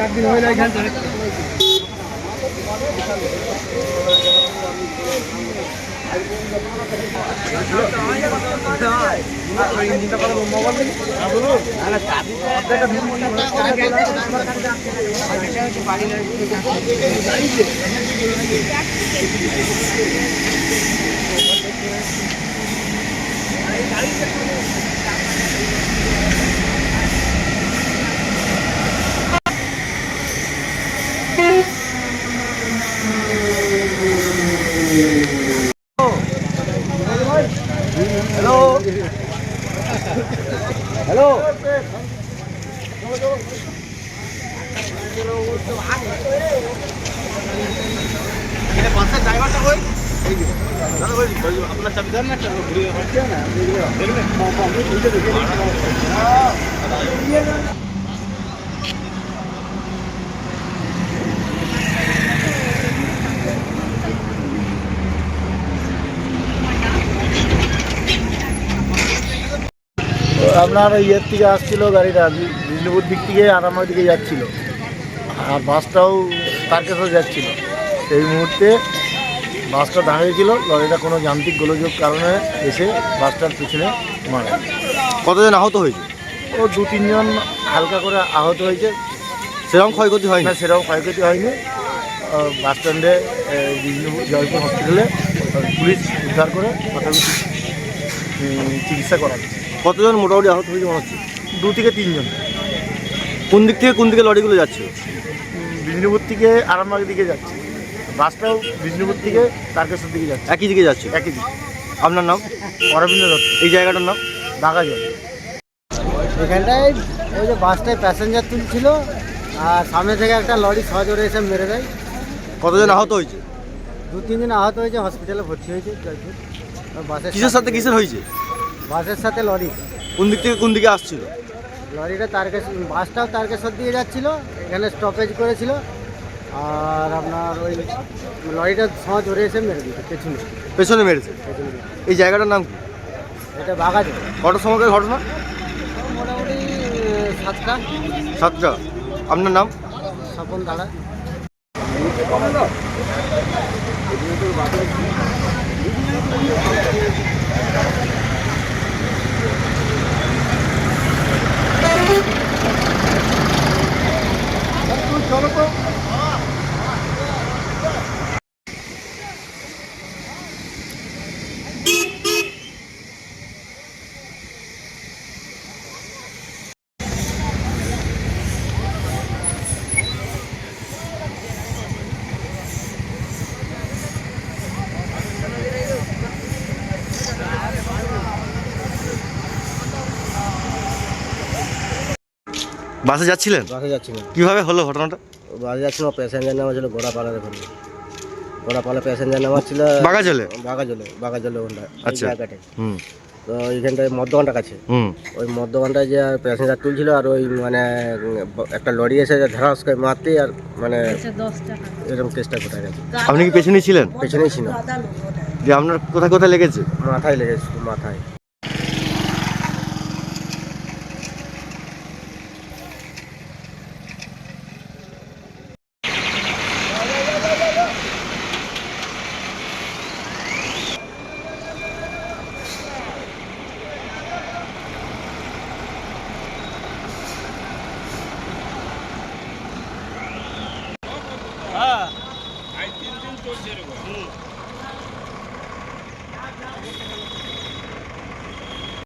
একদিন হয়ে যায় এখান থেকে হ্যালো হ্যালো আপনার ইয়ের থেকে আসছিল গাড়িটা বিষ্ণুপুর দিক থেকে আরামার দিকে যাচ্ছিল। আর বাসটাও তারকেশ্বর যাচ্ছিল। এই মুহূর্তে বাসটা দাঁড়িয়েছিল লরিটা কোনো যান্ত্রিক গোলযোগ কারণে এসে বাসটার পিছনে মারে। কতজন আহত হয়েছে? ও দু তিনজন হালকা করে আহত হয়েছে। সেরকম ক্ষয়ক্ষতি হয় না সেরকম ক্ষয়ক্ষতি হয়নি। বাস স্ট্যান্ডে জয়পুর হসপিটালে পুলিশ উদ্ধার করে উম, চিকিৎসা করা কতজন মোটামুটি আহত হয়েছে মনে হচ্ছে? দু থেকে তিনজন। কোন দিক থেকে কোন দিকে লরিগুলো যাচ্ছে? বিষ্ণুপুর থেকে আরামবাগ দিকে যাচ্ছে। বাসটাও বিষ্ণুপুর থেকে তারকেশ্বর দিকে যাচ্ছে। একই দিকে যাচ্ছে? একই দিকে। আপনার নাম? অরবিন্দ দত্ত। এই জায়গাটার নাম? বাঘাজল এখানটায় ওই যে বাসটায় প্যাসেঞ্জার তুলছিল আর সামনে থেকে একটা লরি সজোরে এসে মেরে দেয়। কতজন আহত হয়েছে? দু তিনজন আহত হয়েছে হসপিটালে ভর্তি হয়েছে বাসের কিসের সাথে কিসের হয়েছে? বাসের সাথে লরি। কোন দিক থেকে কোন দিকে আসছিল? লরিটা তারকেশ্বর বাসটাও তারকেশ্বর দিয়ে যাচ্ছিল এখানে স্টপেজ করেছিল। আর আপনার ওই লরিটা সমাজ ধরে এসে মেরে দিচ্ছে পেছনে। পেছনে মেরেছে? এই জায়গাটার নাম কি? এটা বাঘাজল কটার সময়কার ঘটনা? মোটামুটি সাতটা। সাতটা। আপনার নাম? স্বপন দাঁড়া বাসে যাচ্ছিলেন? বাসে যাচ্ছিল কীভাবে হলো ঘটনাটা? বাসে যাচ্ছিল প্যাসেঞ্জার নেওয়া ছিল গোড়াপাড়ার ওখানে। গোড়াপাড়া প্যাসেঞ্জার নেওয়া ছিল বাগাজলে বাগাজলে বাগাজলে ওখানটা এই আচ্ছা। জায়গাটায়। হুম। তো এইখানটায় মদ্যপানটা কাছে। হুম। ওই মদ্যপানটায় যে প্যাসেঞ্জার তুলছিল আর ওই মানে একটা লরি এসে ধারাস করে মারতে আর মানে এরকম চেষ্টা করে গেছে। আপনি কি পেছনেই ছিলেন? পেছনেই ছিল যে আপনার কোথায় কোথায় লেগেছে? মাথায় লেগেছে মাথায়। 때리고요. 응.